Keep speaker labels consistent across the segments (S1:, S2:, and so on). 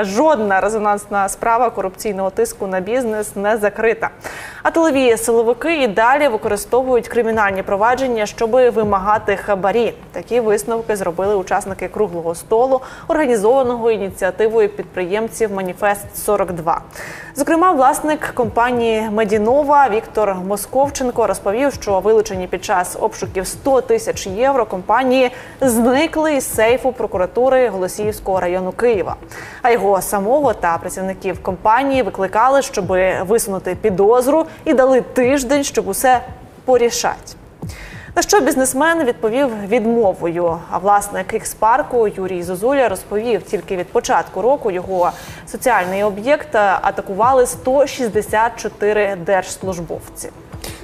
S1: Жодна резонансна справа корупційного тиску на бізнес не закрита. А тилові силовики і далі використовують кримінальні провадження, щоб вимагати хабарі. Такі висновки зробили учасники круглого столу, організованого ініціативою підприємців Маніфест 42 Зокрема, власник компанії Медінова Віктор Московченко розповів, що вилучені під час обшуків 100 тисяч євро компанії зникли із сейфу прокуратури Голосіївського району Києва. А його самого та працівників компанії викликали, щоб висунути підозру, і дали тиждень, щоб усе порішати. На що бізнесмен відповів відмовою. А власник ікс-парку Юрій Зозуля розповів, тільки від початку року його соціальний об'єкт атакували 164 держслужбовці.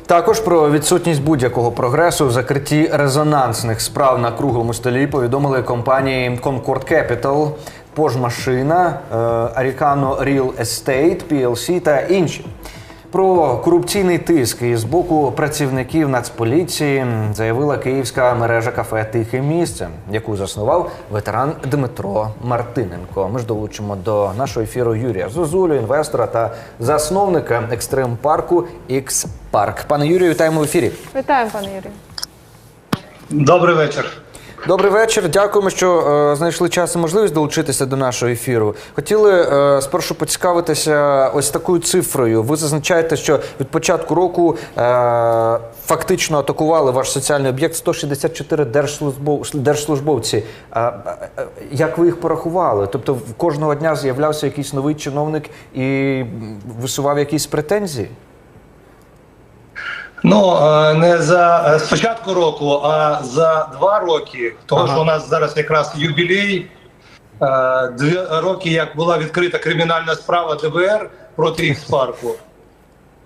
S2: Також про відсутність будь-якого прогресу в закритті резонансних справ на круглому столі повідомили компанії Concord Capital, Пожмашина, е, Aricano Real Estate, PLC та інші. Про корупційний тиск із боку працівників Нацполіції заявила київська мережа кафе Тихе місце, яку заснував ветеран Дмитро Мартиненко. Ми ж долучимо до нашого ефіру Юрія Зозулю, інвестора та засновника екстрим парку X Парк. Пане Юрію, вітаємо в ефірі.
S1: Вітаємо, пане Юрію.
S3: Добрий вечір.
S2: Добрий вечір. Дякуємо, що е, знайшли час і можливість долучитися до нашого ефіру. Хотіли е, спершу поцікавитися ось такою цифрою. Ви зазначаєте, що від початку року е, фактично атакували ваш соціальний об'єкт 164 держслужбов, держслужбовці. Е, е, як ви їх порахували? Тобто кожного дня з'являвся якийсь новий чиновник і висував якісь претензії?
S3: Ну е, не за е, з початку року, а за два роки, тому
S2: Ага.
S3: що у нас зараз якраз юбілей. е, Дві роки, як була відкрита кримінальна справа ДБР проти Ікс-парку.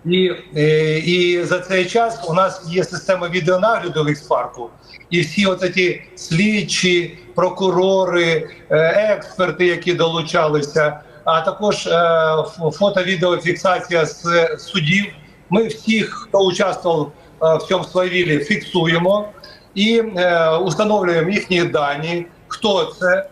S3: І, е, і за цей час у нас є система відеонагляду в Ікс-парку. І всі от ці слідчі, прокурори, експерти, які долучалися, а також фото-відеофіксація з судів. Ми всіх, хто участвував е, в цьому свавілі, фіксуємо і е, установлюємо їхні дані, хто це.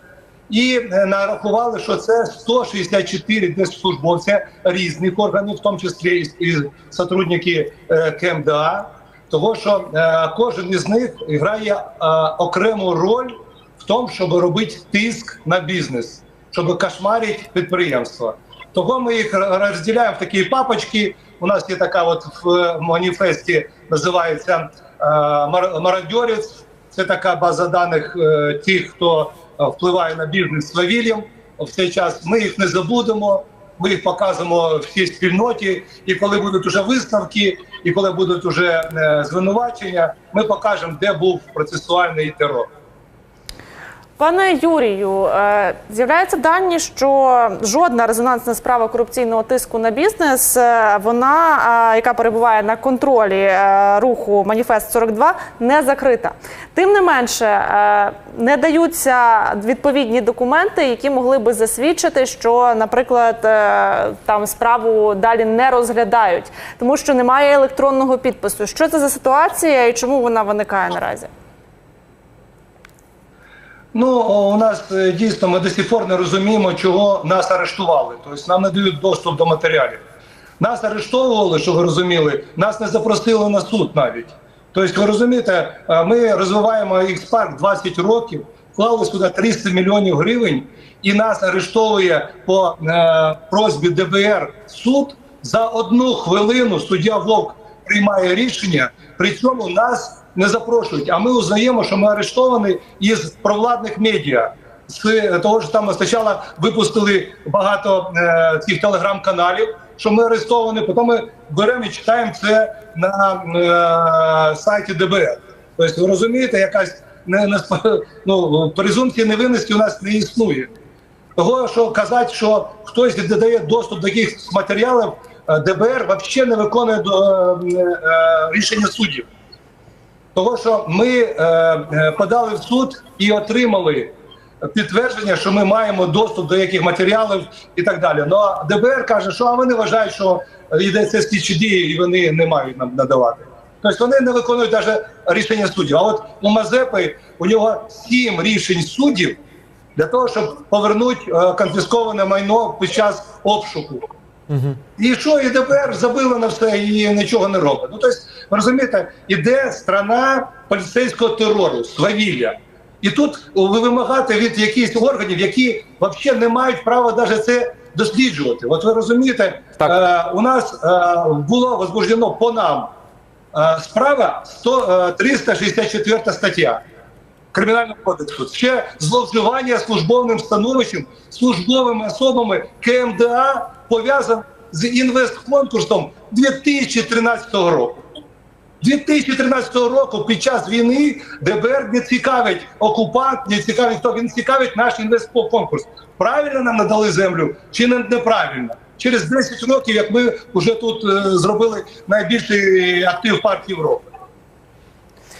S3: І е, нарахували, що це 164 держслужбовця різних органів, в тому числі і, сотрудники КМДА, того що кожен із них грає окрему роль в тому, щоб робити тиск на бізнес, щоб кошмарити підприємства. Того ми їх розділяємо в такі папочки. У нас є така, от в маніфесті називається е, мародьорець. Це така база даних е, тих, хто е, впливає на бізнес свавіллям в цей час. Ми їх не забудемо. Ми їх показуємо всій спільноті. І коли будуть уже висновки, і коли будуть уже звинувачення, ми покажемо, де був процесуальний терор.
S1: Пане Юрію, е, з'являються дані, що жодна резонансна справа корупційного тиску на бізнес, е, вона, е, яка перебуває на контролі руху Маніфест 42, не закрита. Тим не менше, не даються відповідні документи, які могли би засвідчити, що, наприклад, там справу далі не розглядають, тому що немає електронного підпису. Що це за ситуація і чому вона виникає наразі?
S3: Ну у нас е, дійсно ми до сих пор не розуміємо, чого нас арештували. Тобто нам не дають доступ до матеріалів. Нас арештовували, щоб ви розуміли, нас не запросили на суд навіть. Тобто, ви розумієте, е, ми розвиваємо X-Park 20 років, вклали сюди 300 мільйонів гривень, і нас арештовує по е, просьбі ДБР суд за одну хвилину. Суддя Вовк приймає рішення, при цьому нас не запрошують. А ми узнаємо, що ми арештовані із провладних медіа. З того ж там спочатку випустили багато е, цих телеграм-каналів, що ми арестовані. Потім ми беремо і читаємо це на е, сайті ДБР. Тобто, ви розумієте, якась не, не ну, презумпція невинності у нас не існує. Того, що казати, що хтось додає доступ до якихось матеріалів, е, ДБР взагалі не виконує е, е, рішення суддів. Того, що ми е, е, подали в суд і отримали підтвердження, що ми маємо доступ до яких матеріалів і так далі. Ну а ДБР каже, що а вони вважають, що йдеться слідчі дії, і вони не мають нам надавати. Тобто вони не виконують навіть рішення суддів. А от у Мазепи у нього сім рішень суддів для того, щоб повернути е, конфісковане майно під час обшуку. І що, і ДБР забила на все і нічого не робить. Ну, тобто, розумієте, іде страна поліцейського терору, свавілля. І тут ви вимагати від якихось органів, які взагалі не мають права навіть це досліджувати. От ви розумієте,
S2: Так.
S3: е, у нас е, було возбуждено по нам е, справа 100, е, 364 стаття. Кримінального кодексу ще зловживання службовим становищем, службовими особами КМДА пов'язано з інвестконкурсом 2013 року. 2013 року під час війни ДБР не цікавить окупант, не цікавить хто він цікавить наш інвестконкурс. Правильно нам надали землю чи не неправильно? Через 10 років, як ми вже тут е, зробили найбільший актив партії Європи.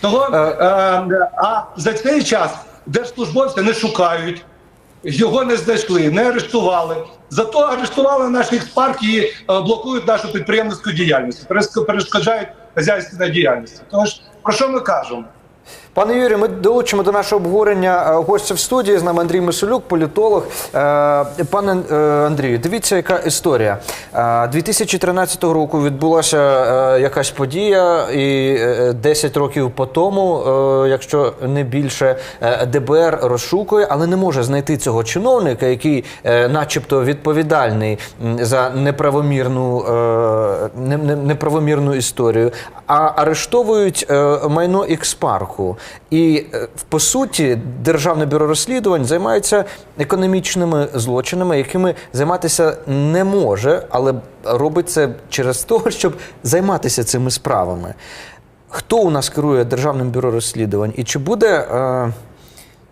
S3: Того,
S2: Е.
S3: е, а за цей час держслужбовця не шукають, його не знайшли, не арештували. Зато арештували наші експарк і е, блокують нашу підприємницьку діяльність, перешкоджають хазяйственній діяльності. Тож про що ми кажемо?
S2: Пане Юрію, ми долучимо до нашого обговорення е, гостя в студії з нами Андрій Мисолюк, політолог. Е, Пане е, Андрію, дивіться, яка історія. Е, 2013 року відбулася якась подія, і е, 10 років по тому, якщо не більше, ДБР розшукує, але не може знайти цього чиновника, який, начебто, відповідальний за неправомірну, не- не- неправомірну історію, а арештовують майно Ікспарку. І е, по суті, Державне бюро розслідувань займається економічними злочинами, якими займатися не може, але робить це через те, щоб займатися цими справами. Хто у нас керує Державним бюро розслідувань? І чи буде. Е,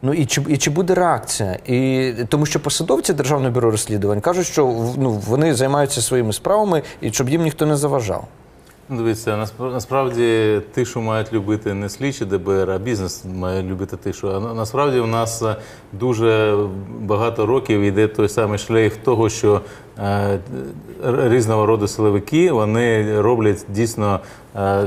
S2: Ну і чи, і чи буде реакція? І тому що посадовці Державного бюро розслідувань кажуть, що ну, вони займаються своїми справами і щоб їм ніхто не заважав.
S4: Ну, Дивіться, насп- насправді тишу мають любити не слідчі ДБР, а бізнес має любити тишу. А насправді в нас е, дуже багато років йде той самий шлейф того, що е, різного роду силовики вони роблять дійсно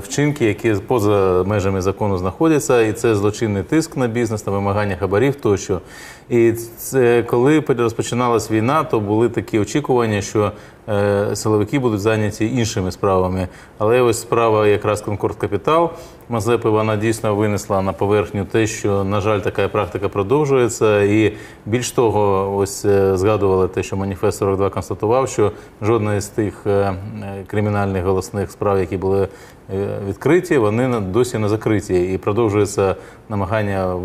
S4: вчинки, які поза межами закону знаходяться, і це злочинний тиск на бізнес, на вимагання хабарів тощо. І це коли розпочиналась війна, то були такі очікування, що е, силовики будуть зайняті іншими справами. Але ось справа якраз Конкорд Капітал Мазепи, вона дійсно винесла на поверхню те, що, на жаль, така практика продовжується. І більш того, ось е, згадували те, що маніфест 42 констатував, що жодна з тих е, е, кримінальних голосних справ, які були відкриті, вони досі не закриті. І продовжується намагання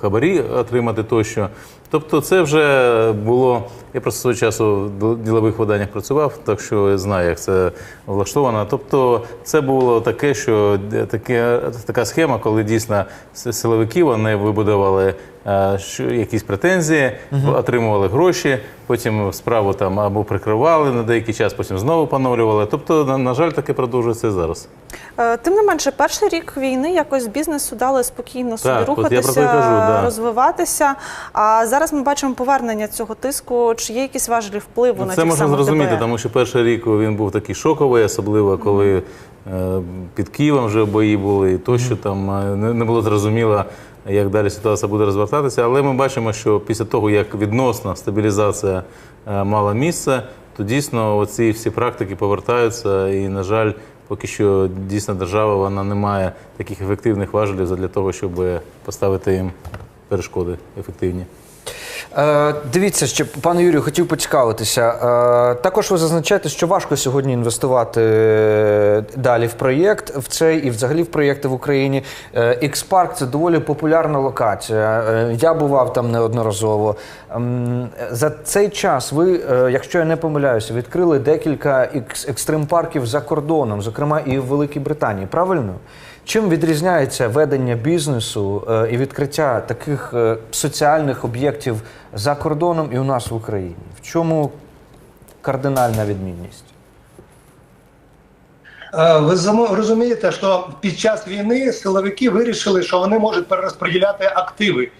S4: хабарі отримати тощо. Тобто, це вже було. Я просто свого часу в ділових виданнях працював, так що знаю, як це влаштовано. Тобто, це було таке, що таке, така схема, коли дійсно силовики вони вибудували е, що, якісь претензії, отримували гроші, потім справу там або прикривали на деякий час, потім знову поновлювали. Тобто, на, на жаль, таке продовжується і зараз.
S1: Е, Тим не менше, перший рік війни якось бізнесу дали спокійно собі
S4: Так, я
S1: рухатися,
S4: кажу, да.
S1: розвиватися. А зараз ми бачимо повернення цього тиску. Чи є якісь важелі впливу
S4: Ну,
S1: на
S4: це
S1: ті
S4: можна зрозуміти,
S1: ДБР?
S4: тому що перший рік він був такий шоковий, особливо коли е, під Києвом вже бої були, і тощо там е, не було зрозуміло, як далі ситуація буде розвертатися. Але ми бачимо, що після того, як відносна стабілізація е, мала місце, то дійсно оці всі практики повертаються. І, на жаль, поки що дійсно держава вона не має таких ефективних важелів для того, щоб поставити їм перешкоди ефективні.
S2: Е, дивіться, ще пане Юрію, хотів поцікавитися. Е, також ви зазначаєте, що важко сьогодні інвестувати е, далі в проєкт в цей і взагалі в проєкти в Україні. X-Park – це доволі популярна локація. Я бував там неодноразово. Ем, за цей час ви, якщо я не помиляюся, відкрили декілька екстрим-парків за кордоном, зокрема і в Великій Британії. Правильно? Чим відрізняється ведення бізнесу е, і відкриття таких е, соціальних об'єктів за кордоном і у нас в Україні? В чому кардинальна відмінність?
S3: Е, Ви розумієте, що під час війни силовики вирішили, що вони можуть перерозподіляти активи,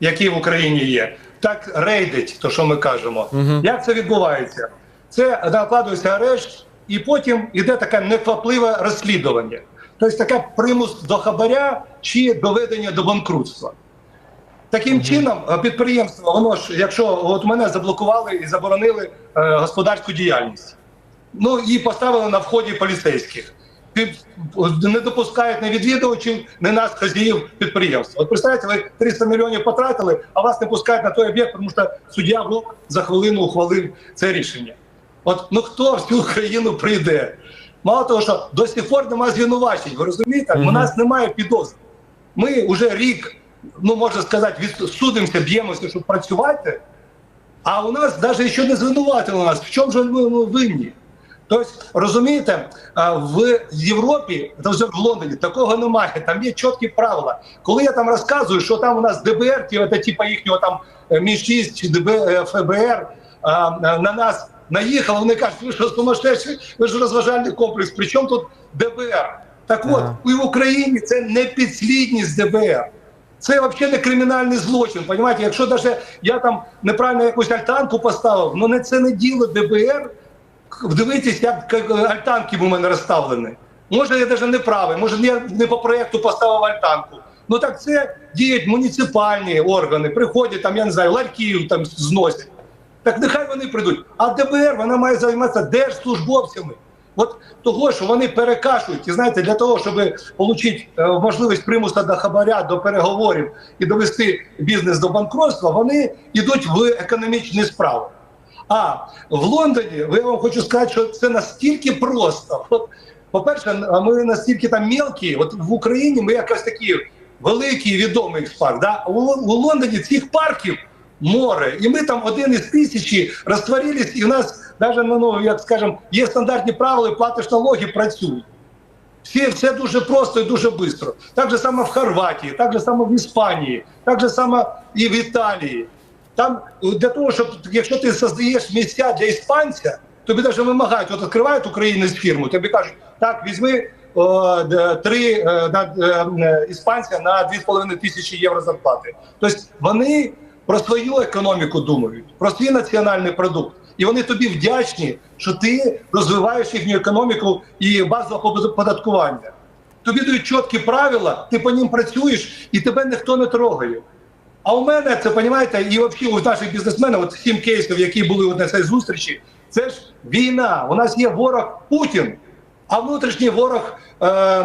S3: які в Україні є. Так рейдить, то що ми кажемо. Як це відбувається? Це накладується арешт, і потім йде таке неквапливе розслідування. Тобто таке примус до хабаря чи доведення до банкрутства. Таким чином, е, підприємство, воно ж, якщо от мене заблокували і заборонили е, господарську діяльність, ну і поставили на вході поліцейських. Під- Не допускають не відвідувачів, не нас, хазяїв підприємства. От представляєте, ви 300 мільйонів потратили, а вас не пускають на той об'єкт, тому що суддя за хвилину ухвалив це рішення. От ну хто в цю країну прийде? Мало того, що до сих пор немає звинувачень. Ви розумієте? У нас немає підозр. Ми вже рік, ну можна сказати, від, судимося, б'ємося, щоб працювати. А у нас навіть ще не звинуватили нас. В чому ж ми, винні? Тобто, розумієте, в Європі, та вже в Лондоні, такого немає. Там є чіткі правила. Коли я там розказую, що там у нас ДБР, ті, це, типа їхнього там е, Мі-6 чи ДБ, е, ФБР на нас наїхали, вони кажуть, ви що сумасшедші, ви ж розважальний комплекс. При чому тут ДБР? Так от,
S2: Ага.
S3: і в Україні це не підслідність ДБР. Це взагалі не кримінальний злочин. Понимаєте, якщо даже я там неправильно якусь альтанку поставив, ну не це не діло ДБР. Дивитись, як як альтанки у мене розставлені. Може, я навіть не правий, може я не по проєкту поставив альтанку. Ну так це діють муніципальні органи, приходять там, я не знаю, ларьків там зносять. Так нехай вони прийдуть. А ДБР вона має займатися держслужбовцями. От того, що вони перекашують, і знаєте, для того, щоб отримати можливість примуса до хабаря, до переговорів і довести бізнес до банкротства, вони йдуть в економічні справи. А в Лондоні, я вам хочу сказати, що це настільки просто. От, по-перше, ми настільки там мелкі, от в Україні ми якось такі великий відомий парк. Да? У, у Лондоні цих парків море, і ми там один із тисячі розтворились, і в нас навіть ну, як скажемо, є стандартні правила, платиш налоги, працюють. Всі, все дуже просто і дуже швидко. Так же само в Хорватії, так же само в Іспанії, так же само і в Італії. Там для того, щоб якщо ти создаєш місця для іспанця, тобі навіть вимагають, от відкривають українець фірму, тобі кажуть, так, візьми о, три е, на, е, е, іспанця на 2,5 тисячі євро зарплати. Тобто вони про свою економіку думають, про свій національний продукт. І вони тобі вдячні, що ти розвиваєш їхню економіку і базове податкування. Тобі дають чіткі правила, ти по ним працюєш і тебе ніхто не трогає. А у мене це понімаєте, і взагалі у наших бізнесменів, от сім кейсів, які були на цій зустрічі, це ж війна. У нас є ворог Путін, а внутрішній ворог е, е,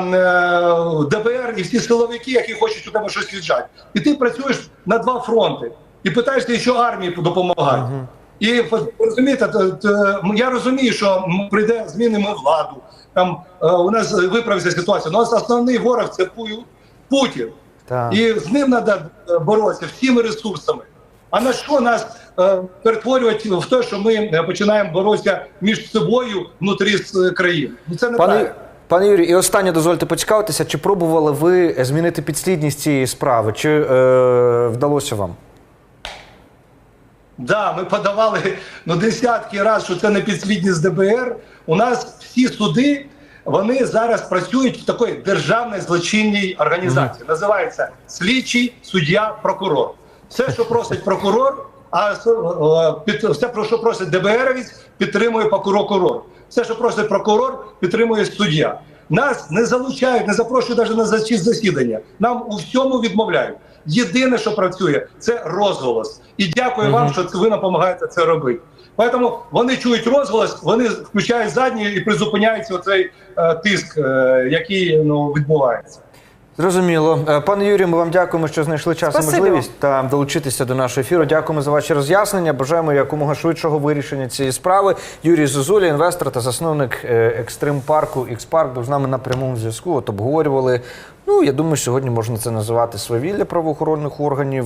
S3: ДБР і всі силовики, які хочуть у тебе щось віджати. І ти працюєш на два фронти і питаєшся, що армії допомагати. І розумієте, т- т- я розумію, що прийде змінимо владу. Там е, у нас виправиться ситуація. У нас основний ворог це Пу- Путін.
S2: Так.
S3: І з ним треба боротися всіми ресурсами. А на що нас е, перетворювати в те, що ми е, починаємо боротися між собою внутрі з країн? Ну це не
S2: Пане,
S3: правильно.
S2: пане Юрію, і останнє дозвольте поцікавитися, чи пробували ви змінити підслідність цієї справи? Чи е, вдалося вам?
S3: Да, ми подавали ну, десятки разів, що це не підслідність ДБР. У нас всі суди вони зараз працюють в такій державній злочинній організації. Називається слідчий суддя прокурор. Все, що просить прокурор, а с- під, все, про що просить ДБРовець, підтримує прокурор. Все, що просить прокурор, підтримує суддя. Нас не залучають, не запрошують навіть на засідання. Нам у всьому відмовляють. Єдине, що працює, це розголос. І дякую вам, що ви допомагаєте це робити. Тому вони чують розголос, вони включають задні і призупиняється оцей е, тиск, е, який ну, відбувається.
S2: Зрозуміло. Е, Пане Юрію, ми вам дякуємо, що знайшли час і можливість та долучитися до нашого ефіру. Дякуємо за ваші роз'яснення. Бажаємо якомога швидшого вирішення цієї справи. Юрій Зозуля, інвестор та засновник е, екстрим парку X-Park, був з нами на прямому зв'язку. От обговорювали. Ну я думаю, сьогодні можна це називати свавілля правоохоронних органів.